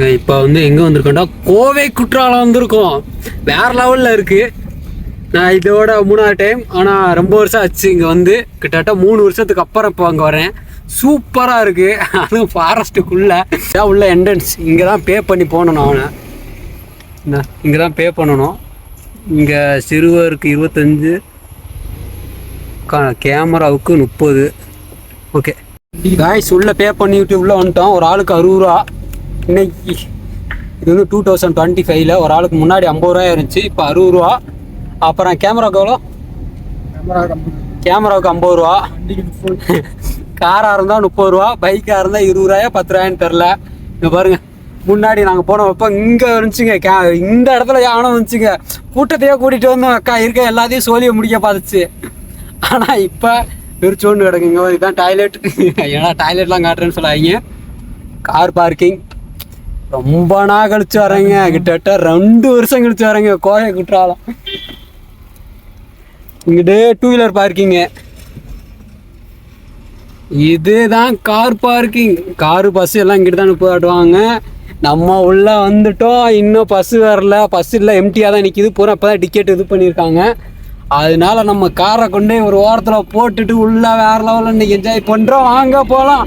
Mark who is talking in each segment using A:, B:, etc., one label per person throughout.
A: இப்போ வந்து எங்கே வந்திருக்கோம்டா கோவை குற்றாலம் வந்திருக்கோம். வேற லெவலில் இருக்கு. நான் இதோட மூணாவது டைம் ஆனால் ரொம்ப வருஷம் ஆச்சு இங்கே வந்து. கிட்டத்தட்ட மூணு வருஷத்துக்கு அப்புறம் இப்போ அங்கே வரேன் சூப்பராக இருக்கு. அதுவும் ஃபாரஸ்ட்டுக்குள்ளே இதான் உள்ள என்ட்ரன்ஸ் இங்கே தான் பே பண்ணி போகணும் அவனை. இங்கே தான் பே பண்ணணும். இங்கே சிறுவருக்கு இருபத்தஞ்சு. கேமராவுக்கு முப்பது. ஓகே காய்ஸ் உள்ள பே பண்ணிவிட்டு உள்ளே வந்துட்டோம். ஒரு ஆளுக்கு அறுபது ரூபா. இன்னைக்கு இது வந்து டூ தௌசண்ட் டுவெண்ட்டி ஃபைவ்ல ஒரு ஆளுக்கு முன்னாடி ஐம்பது ரூபா இருந்துச்சு இப்போ அறுபது ரூபா. அப்புறம் கேமராவுக்கு எவ்வளோ? கேமராவுக்கு ஐம்பது ரூபா. காராக இருந்தால் முப்பது ரூபா. பைக்காக இருந்தால் இருபது ரூபாயா பத்து ரூபாயான்னு தெரில இங்கே பாருங்க முன்னாடி நாங்கள் போனப்போ இங்கே இருந்துச்சுங்க கே இந்த இடத்துல யானம் வந்துச்சுங்க கூட்டத்தையே கூட்டிகிட்டு வந்தோம் அக்கா இருக்க எல்லாத்தையும் சோழியை முடிக்க பார்த்துச்சு. ஆனால் இப்போ விரிச்சோண்டு கிடக்குங்க இதுதான் டாய்லெட் ஏன்னா டாய்லெட்லாம் காட்டுறேன்னு சொல்லாதீங்க. கார் பார்க்கிங் ரொம்ப நாள் கழிச்சு வரேங்க கிட்டத்தட்ட ரெண்டு வருஷம் கழிச்சு வரேங்க கோவை குற்றாலம். இங்கிட்டு டூ வீலர் பார்க்கிங்க இதுதான் கார் பார்க்கிங் காரு பஸ் எல்லாம் இங்கிட்டு தான் போட்டுவாங்க நம்ம உள்ள வந்துட்டோம். இன்னும் பஸ் வரல. பஸ் இல்லை எம்டியாக தான் நிற்கிது பூரா இப்போ தான் டிக்கெட் இது பண்ணியிருக்காங்க. அதனால நம்ம காரை கொண்டு ஒரு ஓரத்தில் போட்டுட்டு உள்ள வேற லெவலில் இன்னைக்கு என்ஜாய் பண்ணுறோம் வாங்க போகலாம்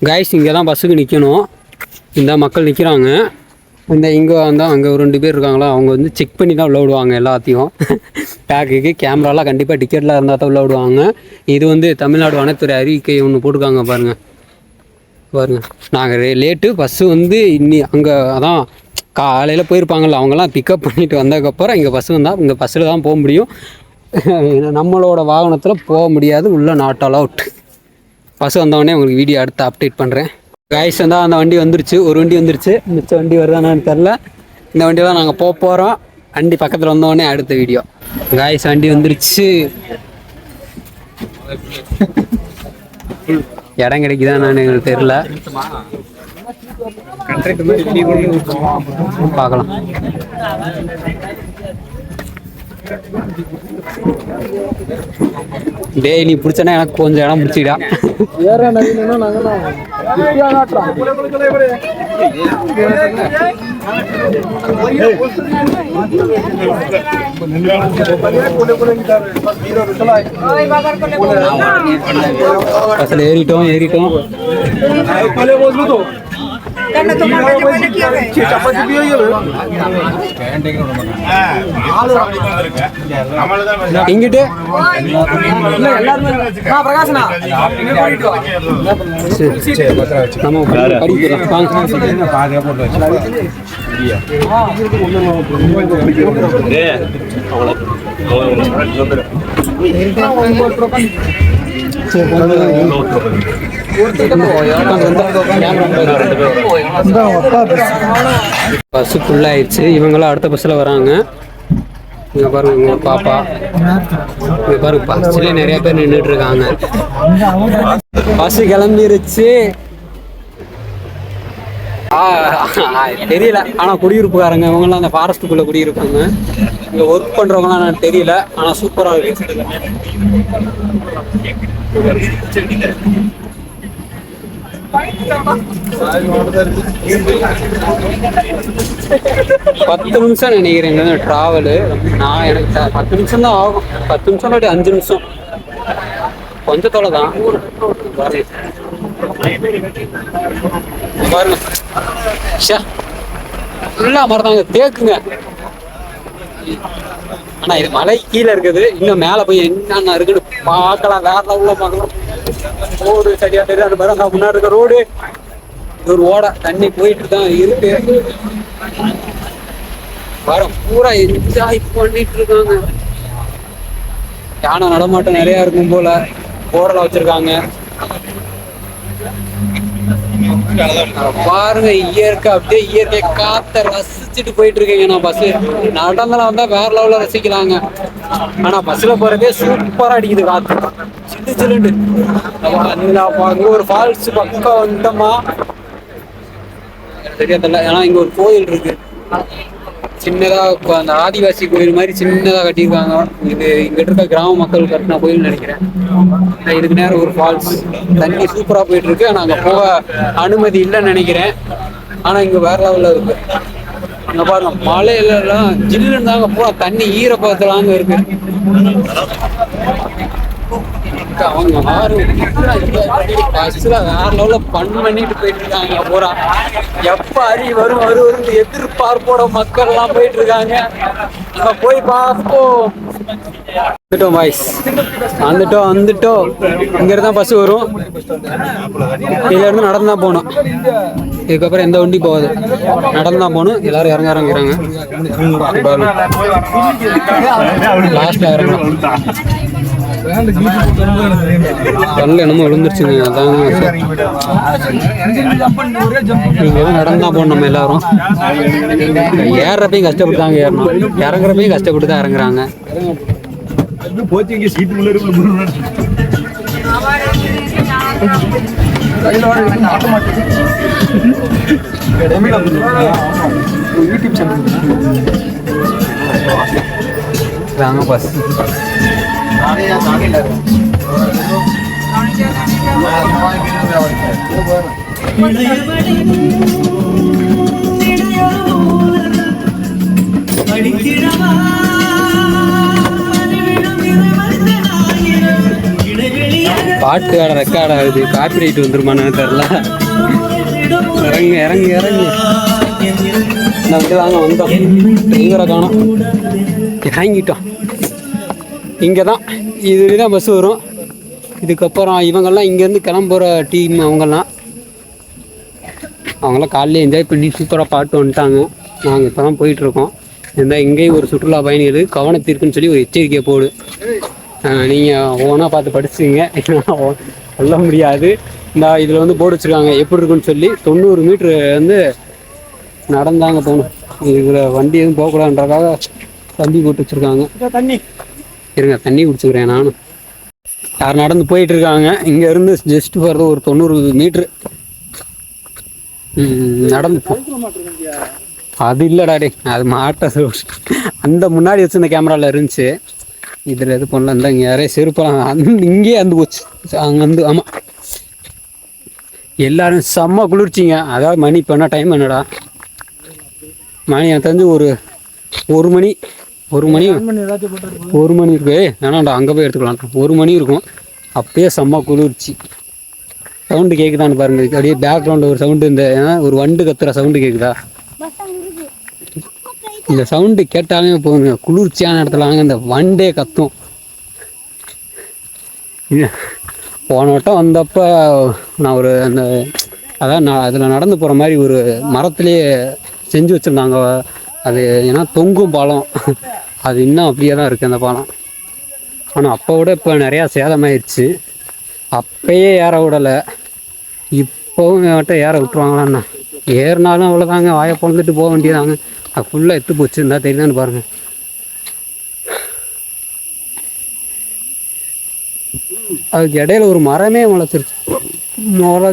A: கைஸ் இங்கே தான் பஸ்ஸுக்கு நிற்கணும் இந்த மக்கள் நிற்கிறாங்க இந்த இங்கே வந்தால் அங்கே ஒரு ரெண்டு பேர் இருக்காங்களா அவங்க வந்து செக் பண்ணி தான் உள்ள விடுவாங்க எல்லாத்தையும். பேக்குக்கு கேமராலாம் கண்டிப்பாக டிக்கெட்லாம் இருந்தால் தான் உள்ள விடுவாங்க. இது வந்து தமிழ்நாடு வனத்துறை அறிக்கை ஒன்று போட்டிருக்காங்க பாருங்கள் பாருங்கள் நாங்கள் லேட்டு பஸ்ஸு வந்து இன்னி அங்கே அதான் காலையில் போயிருப்பாங்கல்ல அவங்கெல்லாம் பிக்கப் பண்ணிட்டு வந்ததுக்கப்புறம் இங்கே பஸ் வந்தால் இங்கே பஸ்ஸில் தான் போக முடியும். நம்மளோட வாகனத்தில் போக முடியாது உள்ளே நாட் அலவுட் பஸ் வந்தவொடனே உங்களுக்கு வீடியோ அடுத்து அப்டேட் பண்ணுறேன் காய்ஸ் வந்தால் அந்த வண்டி வந்துருச்சு. ஒரு வண்டி வந்துருச்சு. மிச்ச வண்டி வருதானான்னு தெரில இந்த வண்டி தான் நாங்கள் போக போகிறோம் வண்டி பக்கத்தில் வந்தவொடனே அடுத்த வீடியோ காய்ஸ் வண்டி வந்துருச்சு. இடம் கிடைக்குதா நான் எங்களுக்கு தெரில பார்க்கலாம். டேய் நீ பிடிச்சனா எனக்கு கொஞ்சம் இடம் பிடிச்சிடா பஸ்ஸில் ஏறிட்டோம் ஏறிட்டோம். இங்கிட்டு நம்ம படிக்கலாம் வாங்க. பஸ்ஸு ஃபுல்லாகிடுச்சு இவங்களாம் அடுத்த பஸ்ஸில் வராங்க. இங்கே பாருங்க இவங்க பாப்பா. இங்கே பாருங்க பஸ்ஸுலேயே நிறைய பேர் நின்றுட்டு இருக்காங்க. பஸ் கிளம்பிருச்சு. தெரியல. ஆனால் குடியிருப்புக்காரங்க இவங்கெல்லாம் அந்த ஃபாரஸ்ட்டுக்குள்ளே குடியிருப்பாங்க. இங்கே ஒர்க் பண்ணுறவங்களாம் எனக்கு தெரியல. ஆனால் சூப்பராக இருக்கு. பத்து நிமிஷம் நினைக்கிறேங்க ட்ராவலு நான் எனக்கு பத்து நிமிஷம் தான் ஆகும். பத்து நிமிஷம் இல்லாட்டி அஞ்சு நிமிஷம். கொஞ்சம் தொலை தான் பாருங்க. ஷே ஃபுல்லாக மறந்தாங்க தேக்குங்க. ஆனா இது மலை கீழே இருக்குது. இன்னும் மேலே போய் என்னென்ன இருக்குன்னு பார்க்கலாம். வேற லெவலில் பார்க்கலாம். ரோடு சரியா தெரியாது அந்த மாதிரி முன்னாடி இருக்க ரோடு. ஒரு ஓடை. தண்ணி போயிட்டு தான் இருக்கு. வரோம் பூரா என்ஜாய் பண்ணிட்டு இருக்காங்க. யானை நடமாட்டம் நிறைய இருக்கும் போல. ஓடலாம் வச்சிருக்காங்க. பாருங்க இயற்கை அப்படியே இயற்கை காத்த ரசிச்சுட்டு போயிட்டு இருக்கீங்க நான் பஸ் நடந்தெல்லாம் வந்தா வேற லெவல்ல ரசிக்கலாங்க. ஆனா பஸ்ல போறதே சூப்பரா அடிக்குது காத்து. சில்லு சில்லுண்டு அங்க ஒரு ஃபால்ஸ் பக்கம் வந்துட்டோமா எனக்கு ஏன்னா இங்க ஒரு கோயில் இருக்கு. சின்னதாக இப்போ அந்த ஆதிவாசி கோயில் மாதிரி சின்னதாக கட்டியிருக்காங்க. இது இங்கிட்ட இருக்க கிராம மக்கள் கட்டின கோயில் நினைக்கிறேன். இதுக்கு நேரம் ஒரு ஃபால்ஸ் தண்ணி சூப்பராக போயிட்டு இருக்கு ஆனால் அங்கே போக அனுமதி இல்லைன்னு நினைக்கிறேன். ஆனால் இங்கே வேற லெவலில் இருக்கு. அங்கே பாருங்க மலையிலலாம் ஜில்லுன்னு தாங்க போனால் தண்ணி ஈரப்பதத்தில் தாங்க இருக்கு. அவங்க ஆறு பஸ்ல வேற லெவல்ல பண் பண்ணிட்டு போயிட்டு இருக்காங்க பூரா எப்ப அரி வரும் வரும் வரும் எதிர்பார்ப்போட மக்கள் எல்லாம் போயிட்டு இருக்காங்க அங்க போய் பார்ப்போம். வந்துட்டோம் பாய்ஸ் வந்துட்டோம் வந்துட்டோம். இங்க இருந்து தான் பஸ் வரும். இதுல இருந்து நடந்து தான் போகணும். இதுக்கப்புறம் எந்த வண்டி போகாது. நடந்து தான் போகணும். எல்லாரும் இறங்க இறங்குறாங்க. லாஸ்ட்ல இறங்கணும். கல்ல என்னமோ விழுந்துருச்சுங்க. அதான் நீங்க எதுவும் நடந்து தான் போகணும் நம்ம எல்லாரும். ஏறுறப்பையும் கஷ்டப்பட்டு தாங்க ஏறணும். இறங்குறப்பையும் கஷ்டப்பட்டு தான் இறங்குறாங்க.
B: போச்சு சீட்டு உள்ள
A: பாட்டு வேற ரெக்கார்ட் ஆகுது காப்பி ரைட் வந்துருமானு தெரியல. இறங்கு இறங்கு இறங்கு. நான் வந்து வாங்க வந்தோம். டிரைவரை காணோம். இறங்கிட்டோம். இங்கே தான் இதுல தான் பஸ் வரும். இதுக்கப்புறம் இவங்கெல்லாம் இங்கேருந்து கிளம்புற டீம் அவங்கெல்லாம். அவங்களாம் காலையில் என்ஜாய் பண்ணி சூப்பராக பாட்டு வந்துட்டாங்க. நாங்கள் இப்போ தான் போயிட்டுருக்கோம். இருந்தால் இங்கேயும் ஒரு சுற்றுலா பயணிகள் கவனத்திற்குன்னு சொல்லி ஒரு எச்சரிக்கை போடு. நீங்கள் ஓனாக பார்த்து படிச்சுங்க சொல்ல முடியாது. இந்த இதில் வந்து போர்டு வச்சுருக்காங்க. எப்படி இருக்குன்னு சொல்லி தொண்ணூறு மீட்ரு வந்து நடந்தாங்க போகணும். இதில் வண்டி எதுவும் போகக்கூடாதுன்றக்காக தம்பி போட்டு வச்சுருக்காங்க.
B: தண்ணி.
A: இருங்க தண்ணி குடிச்சுக்கிறேன் நானும் யார் நடந்து போயிட்டு இருக்காங்க இங்கே இருந்து ஜஸ்ட் போகிறது ஒரு தொண்ணூறு மீட்ரு. நடந்து அது இல்லைடா டே அது மாட்ட அந்த முன்னாடி வச்சிருந்த கேமரால இருந்துச்சு. இதில் எது பண்ணல இருந்தா இங்கே யாரே செருப்பலாம் அந்த இங்கேயே வந்து போச்சு. அங்கே வந்து ஆமாம் எல்லாரும் செம்ம குளிர்ச்சிங்க. அதாவது மணி இப்போ என்ன டைம் என்னடா? மணி எனக்கு தெரிஞ்சு ஒரு ஒரு மணி ஒரு மணி ஒரு மணி இருக்கு. ஏய், வேணாம்டா அங்கே போய் எடுத்துக்கலாம். ஒரு மணி இருக்கும். அப்பயே செம்ம குளிர்ச்சி. சவுண்டு கேட்குதான்னு பாருங்க. அப்படியே பேக்ரவுண்டில் ஒரு சவுண்டு இந்த ஏன்னா ஒரு வண்டு கத்துற சவுண்டு கேட்குதா இந்த சவுண்டு கேட்டாலே போதுங்க. குளிர்ச்சியான இடத்துல வாங்க இந்த வண்டே கத்தும். இது போன வட்டம் வந்தப்போ நான் ஒரு அந்த அதான் நான் அதில் நடந்து போகிற மாதிரி ஒரு மரத்துலேயே செஞ்சு வச்சுருந்தாங்க. அது ஏன்னா தொங்கும் பாலம். அது இன்னும் அப்படியே தான் இருக்குது அந்த பாலம். ஆனால் அப்போ விட இப்போ நிறையா சேதமாயிருச்சு. அப்பயே ஏற விடலை. இப்போவும் மட்டும் ஏற விட்டுருவாங்களாண்ணா ஏறினாலும் அவ்வளோதாங்க வாயை பிறந்துட்டு போக வேண்டியதாங்க. அது ஃபுல்லாக எத்து போச்சு. இருந்தால் தெரியுதான்னு பாருங்கள் அதுக்கு இடையில ஒரு மரமே முளைச்சிருச்சு. முளை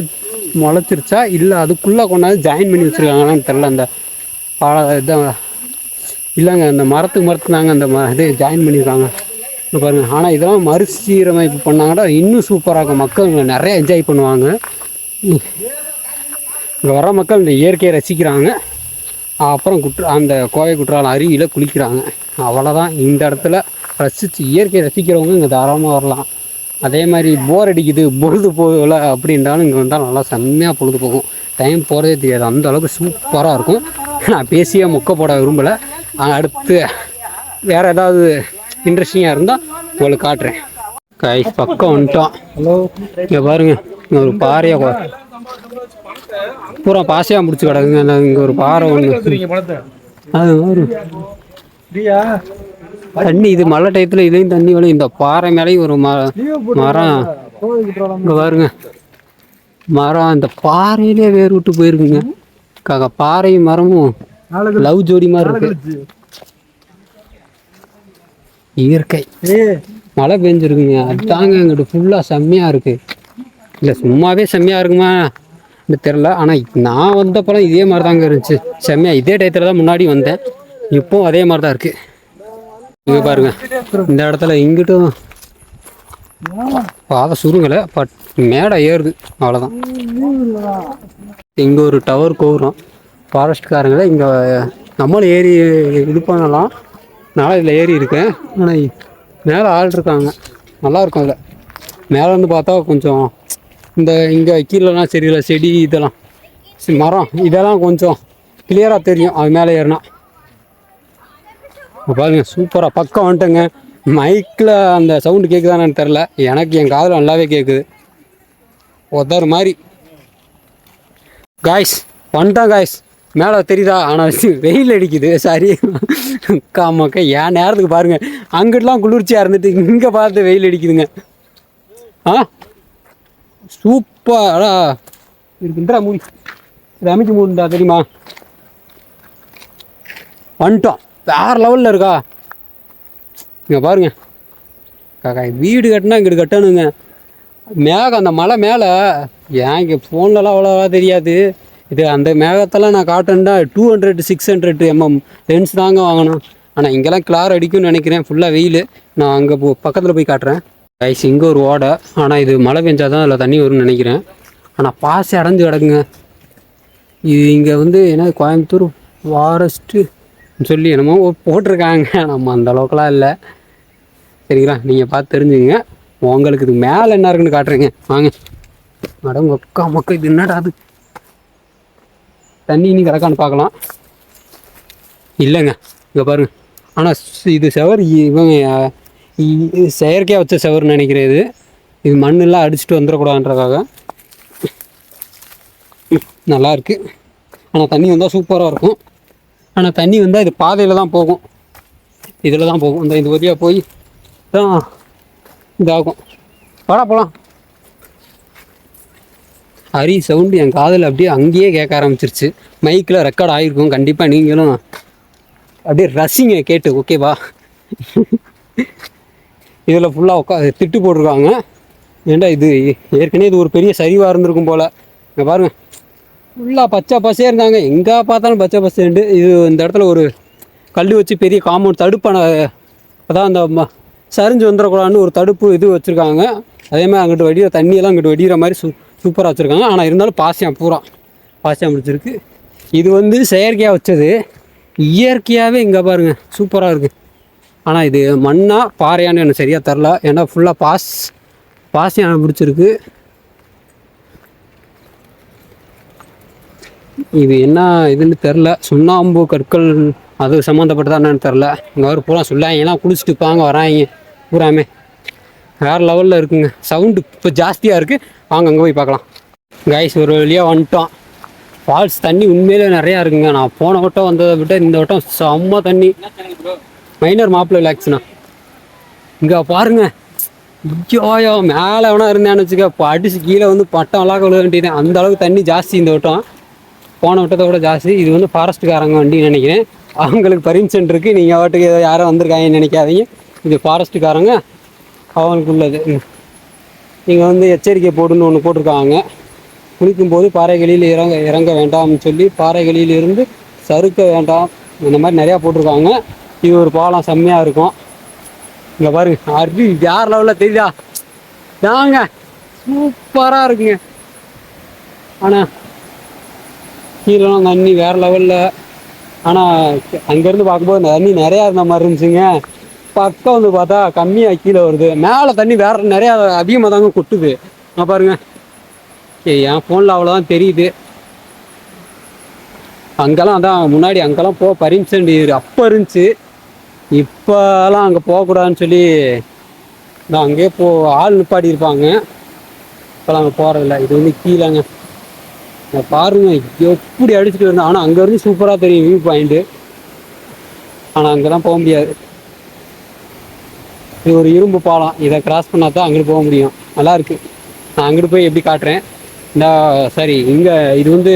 A: முளைச்சிருச்சா? இல்லை அதுக்குள்ளே கொண்டாந்து ஜாயின் பண்ணி வச்சுருக்காங்களான்னு தெரில அந்த பால இதான் இல்லைங்க அந்த மரத்துக்கு மரத்து தாங்க அந்த ம இது ஜாயின் பண்ணியிருக்காங்க. பாருங்கள் ஆனால் இதெல்லாம் மறுசீரமைப்பு பண்ணாங்கன்னா இன்னும் சூப்பராக இருக்கும். மக்கள் நிறையா நிறைய என்ஜாய் பண்ணுவாங்க. இங்கே வர மக்கள் இந்த இயற்கையை ரசிக்கிறாங்க. அப்புறம் குற்ற அந்த கோவை குற்றாலம் அருவியில் குளிக்கிறாங்க. அவ்வளோதான் இந்த இடத்துல ரசித்து இயற்கையை ரசிக்கிறவங்க இங்கே தாராளமாக வரலாம். அதே மாதிரி போர் அடிக்குது பொழுது போகல அப்படின்றாலும் இங்கே வந்தால் நல்லா செம்மையாக பொழுது போகும். டைம் போகிறதே தெரியாது. அந்த அளவுக்கு சூப்பராக இருக்கும். நான் பேசியே மொக்க போட விரும்பலை. அடுத்து வேறு ஏதாவது இன்ட்ரெஸ்டிங்காக இருந்தால் உங்களுக்கு காட்டுறேன். கை பக்கம் வந்துட்டோம். இங்கே பாருங்க இங்கே ஒரு பாறையை கொ- பூரா பாசையாக முடிச்சு கிடக்குங்க இங்கே ஒரு பாறை ஒன்று அது வரும் தண்ணி இது மழை டயத்தில் இதையும் தண்ணி வரும். இந்த பாறை மேலேயும் ஒரு ம மரம். இங்கே பாருங்க. மரம் இந்த பாறையிலே வேர் விட்டு போயிருக்குங்க. காக்கா பாறையும் மரமும் லவ் ஜோடி மாதிரி இருக்கு. இயற்கை. மழை பெஞ்சிருக்குங்க. அதுதாங்க இங்கிட்டு ஃபுல்லாக செம்மையாக இருக்கு. இல்லை சும்மாவே செம்மையாக இருக்குமா? தெரில ஆனால் நான் வந்தப்பறம் இதே மாதிரி தாங்க இருந்துச்சு. செம்மையாக இதே டயத்தில் தான் முன்னாடி வந்தேன். இப்போவும் அதே மாதிரி தான் இருக்குது இங்கே பாருங்க. இந்த இடத்துல இங்கிட்டும் பாதை சுருங்கலை பட் மேடை ஏறுது. அவ்வளோதான் இங்கே ஒரு டவர் கோபுரம் ஃபாரஸ்ட்காரங்களே இங்கே நம்மளும் ஏறி இது பண்ணலாம். நான் இதில் ஏறி இருக்கேன். ஆனால் மேலே ஆள் இருக்காங்க. நல்லாயிருக்கும் இதில் மேலே வந்து பார்த்தா கொஞ்சம் இந்த இங்கே கீழெலாம் சரியில்லை. செடி இதெல்லாம். மரம் இதெல்லாம் கொஞ்சம் கிளியராக தெரியும். அது மேலே ஏறினா. பாருங்கள் பாருங்க சூப்பராக பக்கம் வந்துட்டேங்க. மைக்கில் அந்த சவுண்டு கேட்குதானு தெரில எனக்கு என் காதில் நல்லாவே கேட்குது ஒருத்தர் மாதிரி. காய்ஸ் வந்துட்டான் காய்ஸ் மேலே தெரியுதா? ஆனால் வெயில் அடிக்குது. சரி காமாக்க ஏன் நேரத்துக்கு பாருங்க. அங்கிட்டலாம் குளிர்ச்சியாக இருந்துட்டு இங்கே பார்த்து வெயில் அடிக்குதுங்க. ஆ? சூப்பரா இருக்குன்றா மூடி. இது அமைக்க முடியுதா தெரியுமா? வந்துட்டோம். வேறு லெவலில் இருக்கா? இங்கே பாருங்க. காக்கா வீடு கட்டினா இங்கிட்டு கட்டணுங்க. மேகம் அந்த மலை மேலே ஏன் இங்கே ஃபோன்லலாம் அவ்வளோவா தெரியாது? இது அந்த மேகத்தெல்லாம் நான் காட்டேன்டா two hundred six hundred mm lens தாங்க வாங்கணும். ஆனால் இங்கெல்லாம் கிளார் அடிக்கும்னு நினைக்கிறேன். ஃபுல்லாக வெயில். நான் அங்கே போ பக்கத்தில் போய் காட்டுறேன். ஐஸ் இங்கே ஒரு ஓடை. ஆனால் இது மழை பெஞ்சால் தான் அதில் தண்ணி வரும்னு நினைக்கிறேன். ஆனால் பாசி அடைஞ்சு கிடக்குங்க. இது இங்கே வந்து என்ன கோயம்புத்தூர்? ஃபாரஸ்ட்டு சொல்லி என்னமோ போட்டிருக்காங்க. நம்ம அந்த அளவுக்குலாம் இல்லை. சரிங்களா? நீங்கள் பார்த்து தெரிஞ்சுங்க உங்களுக்கு இது மேலே என்ன இருக்குன்னு காட்டுறேங்க. வாங்க. மேடம் ஒக்கா மொக்க இது என்னடா அது? தண்ணி இன்னும் கிடக்கான்னு பார்க்கலாம். இல்லைங்க. இங்கே பாருங்க. ஆனால் இது செவர் இவங்க இ- செயற்கையாக வச்ச செவர்னு நினைக்கிறேன் இது. இது மண்ணெல்லாம் அடிச்சுட்டு வந்துடக்கூடாதுன்றக்காக நல்லா இருக்கு. ஆனால் தண்ணி வந்தால் சூப்பராக இருக்கும். ஆனால் தண்ணி வந்தால் இது பாதையில் தான் போகும். இதில் தான் போகும். இந்த இது வழியாக போய் தான் இதாகும். வாடா போகலாம் ஹரி சவுண்டு என் காதில் அப்படியே அங்கேயே கேட்க ஆரம்பிச்சிருச்சு. மைக்கில் ரெக்கார்ட் ஆகிருக்கும் கண்டிப்பாக நீங்களும் அப்படியே ரசிங்க கேட்டு ஓகேவா இதில் ஃபுல்லாக உட்கா திட்டு போட்டிருக்காங்க. ஏன்டா இது? ஏற்கனவே இது ஒரு பெரிய சரிவாக இருந்திருக்கும் போல். இங்கே பாருங்க. ஃபுல்லாக பச்சை பசையாக இருந்தாங்க. எங்கே பார்த்தாலும் பச்சை பசேண்டு இது இந்த இடத்துல ஒரு கல் வச்சு பெரிய காம்பவுண்ட் தடுப்பான அதான் அந்த ம- சரிஞ்சு வந்துடக்கூடாதுன்னு ஒரு தடுப்பு இது வச்சுருக்காங்க. அதே மாதிரி அங்கிட்டு வடிகிற தண்ணியெல்லாம் அங்கிட்டு வடிகிற மாதிரி சு சூப்பராக வச்சுருக்காங்க. ஆனால் இருந்தாலும் பாசியம் பூரா பாசியம் பிடிச்சிருக்கு இது வந்து செயற்கையாக வச்சது. இயற்கையாகவே இங்கே பாருங்கள் சூப்பராக இருக்குது ஆனால் இது மண்ணா பாறையான்னு எனக்கு சரியாக தரல ஏன்னா ஃபுல்லாக பாஸ் பாசியம் பிடிச்சிருக்கு இது என்ன இதுன்னு தெரில சுண்ணாம்பு கற்கள் அது சம்மந்தப்பட்டதா என்னென்னு தெரில இங்கே வர பூரா சொல்லாங்கலாம் குளிச்சுட்டு பாங்க வராங்க. பூராமே. வேறு லெவலில் இருக்குங்க. சவுண்டு இப்போ ஜாஸ்தியாக இருக்குது வாங்க அங்கே போய் பார்க்கலாம். கைஸ் ஒரு வழியாக வந்துட்டோம். ஃபால்ஸ் தண்ணி உண்மையிலே நிறையா இருக்குங்க. நான் போன வட்டம் வந்ததை விட இந்த வட்டம் செம்ம தண்ணி. மைனர் மாப்பிள்ளை ரிலாக்ஸ்ண்ணா இங்கே பாருங்க. ஐயோயோ மேலே வேணா இருந்தேன்னு வச்சுக்க. அடிச்சு கீழே வந்து பட்டம் எல்லாம் விழுக வேண்டியது. அந்த அளவுக்கு தண்ணி ஜாஸ்தி இந்த வட்டம். போன வட்டத்தை விட ஜாஸ்தி. இது வந்து ஃபாரஸ்ட்டுக்காரங்க வண்டின்னு நினைக்கிறேன். அவங்களுக்கு பர்மிஷன் இருக்குது நீங்கள் வாட்டுக்கு யாரும் வந்திருக்காங்கன்னு நினைக்காதீங்க. இது ஃபாரஸ்ட்டுக்காரங்க அவனுக்கு உள்ளது நீங்கள் வந்து எச்சரிக்கை போடுன்னு ஒன்று போட்டிருக்காங்க. குளிக்கும்போது பாறைகளில் இறங்க இறங்க வேண்டாம்னு சொல்லி பாறைகளில் இருந்து சறுக்க வேண்டாம். இந்த மாதிரி நிறையா போட்டிருக்காங்க. இது ஒரு பாலம் செம்மையாக இருக்கும். இங்கே பாருங்க அருவி யார் லெவலில் தெரியுதா? தாங்க சூப்பராக இருக்குங்க. ஆனால் கீழெல்லாம் தண்ணி வேறு லெவலில் ஆனால் அங்கேருந்து பார்க்கும்போது தண்ணி நிறையா இருந்த மாதிரி இருந்துச்சுங்க. பக்கம் வந்து பார்த்தா கம்மியாக கீழே வருது. மேலே தண்ணி வேற நிறையா அதிகமாக தாங்க கொட்டுது. நான் பாருங்க. ஏய், என் ஃபோனில் அவ்வளோதான் தெரியுது. அங்கெல்லாம் அதான் முன்னாடி அங்கெல்லாம் போக பர்மிஷன் அப்போ இருந்துச்சு. இப்போலாம் அங்கே போகக்கூடாதுன்னு சொல்லி நான் அங்கேயே போ ஆள் நிப்பாடி இருப்பாங்க. இப்போலாம் அங்கே போகிறதில்ல இது வந்து கீழேங்க. இங்க பாருங்க எப்படி அடிச்சுட்டு இருந்தேன் ஆனால் அங்கேருந்து சூப்பராக தெரியும் வியூ பாயிண்ட்டு ஆனால் அங்கே தான் போக முடியாது. இது ஒரு இரும்பு பாலம். இதை கிராஸ் பண்ணால் தான் அங்கிட்டு போக முடியும். நல்லா இருக்கு. நான் அங்கிட்டு போய் எப்படி காட்டுறேன்? இந்த சரி இங்கே இது வந்து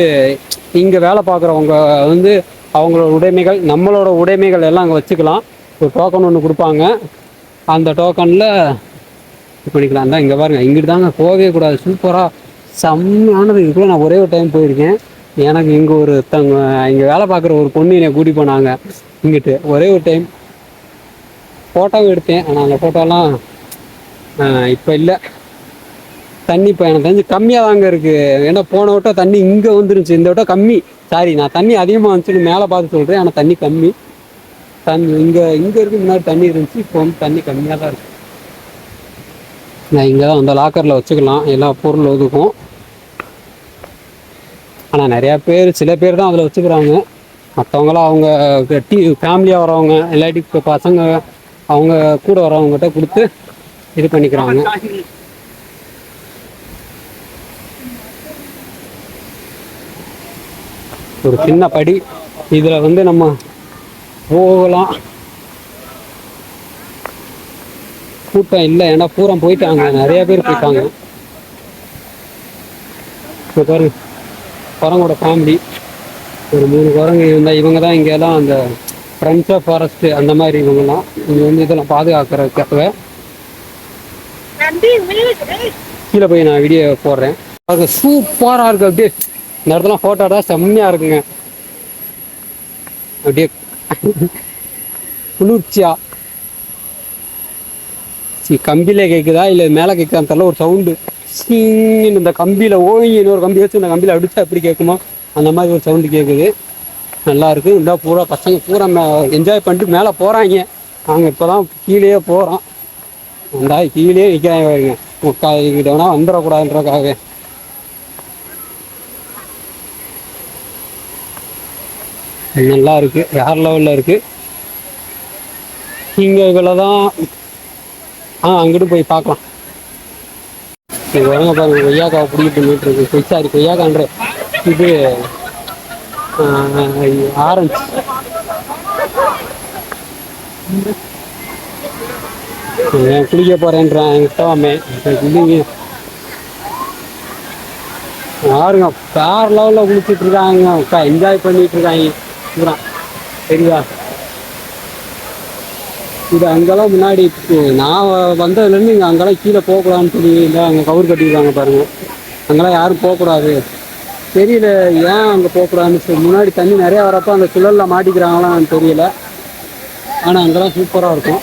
A: இங்கே வேலை பார்க்குறவங்க வந்து அவங்களோட உடைமைகள் நம்மளோட உடைமைகள் எல்லாம் அங்கே வச்சுக்கலாம். ஒரு டோக்கன் ஒன்று கொடுப்பாங்க. அந்த டோக்கனில் இது பண்ணிக்கலாம். தான் இங்கே பாருங்கள் இங்கிட்டு தாங்க போகவே கூடாது. சூப்பராக செம்மையானது. இதுக்குள்ள நான் ஒரே ஒரு டைம் போயிருக்கேன். எனக்கு இங்கே ஒருத்தவங்க இங்கே வேலை பார்க்குற ஒரு பொண்ணு என்னை கூட்டி போனாங்க. இங்கிட்டு ஒரே ஒரு டைம் ஃபோட்டோவும் எடுத்தேன். ஆனால் அந்த ஃபோட்டோலாம் இப்போ இல்லை. தண்ணி இப்போ எனக்கு தெரிஞ்சு கம்மியாக தாங்க இருக்குது ஏன்னா போன வட்டம் தண்ணி இங்கே வந்துருந்துச்சு. இந்த வட்டம் கம்மி. சாரி நான் தண்ணி அதிகமாக வந்துச்சுன்னு மேலே பார்த்து சொல்கிறேன் ஆனால் தண்ணி கம்மி. தண்ணி இங்கே இங்கே இருக்கு முன்னாடி தண்ணி இருந்துச்சு. இப்போ வந்து தண்ணி கம்மியாக தான் இருக்கு. நான் இங்கே தான் அந்த லாக்கரில் வச்சுக்கலாம். எல்லா பொருள் ஒதுக்கும். ஆனால் நிறையா பேர் சில பேர் தான் அதில் வச்சுக்கிறாங்க. மற்றவங்களாம் அவங்க டீ ஃபேமிலியாக வரவங்க இல்லாட்டி இப்போ பசங்க அவங்க கூட வரவங்ககிட்ட கொடுத்து இது பண்ணிக்கிறாங்க. ஒரு சின்ன படி. இதில் வந்து நம்ம போகலாம். கூட்டம் இல்லை ஏன்னா பூரா போயிட்டாங்க. நிறைய பேர் போயிட்டாங்க. இப்போ பாருங்க. குரங்கோட ஃபேமிலி ஒரு மூணு குரங்கு இருந்தால் இவங்க தான் இங்கெல்லாம் அந்த ஃப்ரெண்ட்ஸ் ஆஃப் ஃபாரஸ்ட் அந்த மாதிரி இவங்கெல்லாம் இங்கே வந்து இதெல்லாம் பாதுகாக்கிறதுக்காக கீழே போய் நான் வீடியோ போடுறேன். அது சூப்பராக இருக்கு அப்படியே. இந்த இடத்துல ஃபோட்டோ தான் செம்மையாக இருக்குங்க. அப்படியே குளிர்ச்சியா. சி கம்பியில கேட்குதா இல்லை மேலே கேட்குதான்னு தெரியல ஒரு சவுண்டு சீன்னு இந்த கம்பியில் ஓங்கி இன்னொரு கம்பி வச்சு இந்த கம்பியில் அடிச்சா எப்படி கேட்குமோ அந்த மாதிரி ஒரு சவுண்டு கேட்குது நல்லா இருக்கு இந்த பூரா பசங்க பூரா மே என்ஜாய் பண்ணிட்டு மேலே போகிறாங்க நாங்கள் இப்போ தான் கீழேயே போகிறோம் அந்த கீழே நிற்கிறாங்க பாருங்க. உட்கா வந்துடக்கூடாதுன்றக்காக நல்லா இருக்கு வேறு லெவலில் இருக்கு? இங்கே இவ்வளோ தான் ஆ அங்கிட்டு போய் பார்க்கலாம். இங்கே வரங்க பாருங்கள் கொய்யாக்காவை பிடிக்கிட்டு நின்றுட்டு இருக்கு. சாரி கொய்யாக்கான்ற இது ஆரஞ்சு நான் குளிக்க போகிறேன்றான் என்கிட்ட வாமே குளிங்க பாருங்க வேற லெவலில் குளிச்சுட்டு இருக்காங்க என்ஜாய் பண்ணிட்டு இருக்காங்க பூரா சரியா இது அங்கெல்லாம் முன்னாடி நான் வந்ததுலேருந்து இங்கே அங்கெல்லாம் கீழே போகக்கூடாதுன்னு சொல்லி இல்லை அங்கே கவுர் கட்டியிருக்காங்க பாருங்க அங்கெல்லாம் யாரும் போகக்கூடாது தெரியல ஏன் அங்கே போகக்கூடாதுன்னு சொல்லி. முன்னாடி தண்ணி நிறையா வரப்போ அந்த சுழலில் மாட்டிக்கிறாங்களான்னு தெரியல. ஆனால் அங்கெல்லாம் சூப்பராக இருக்கும்.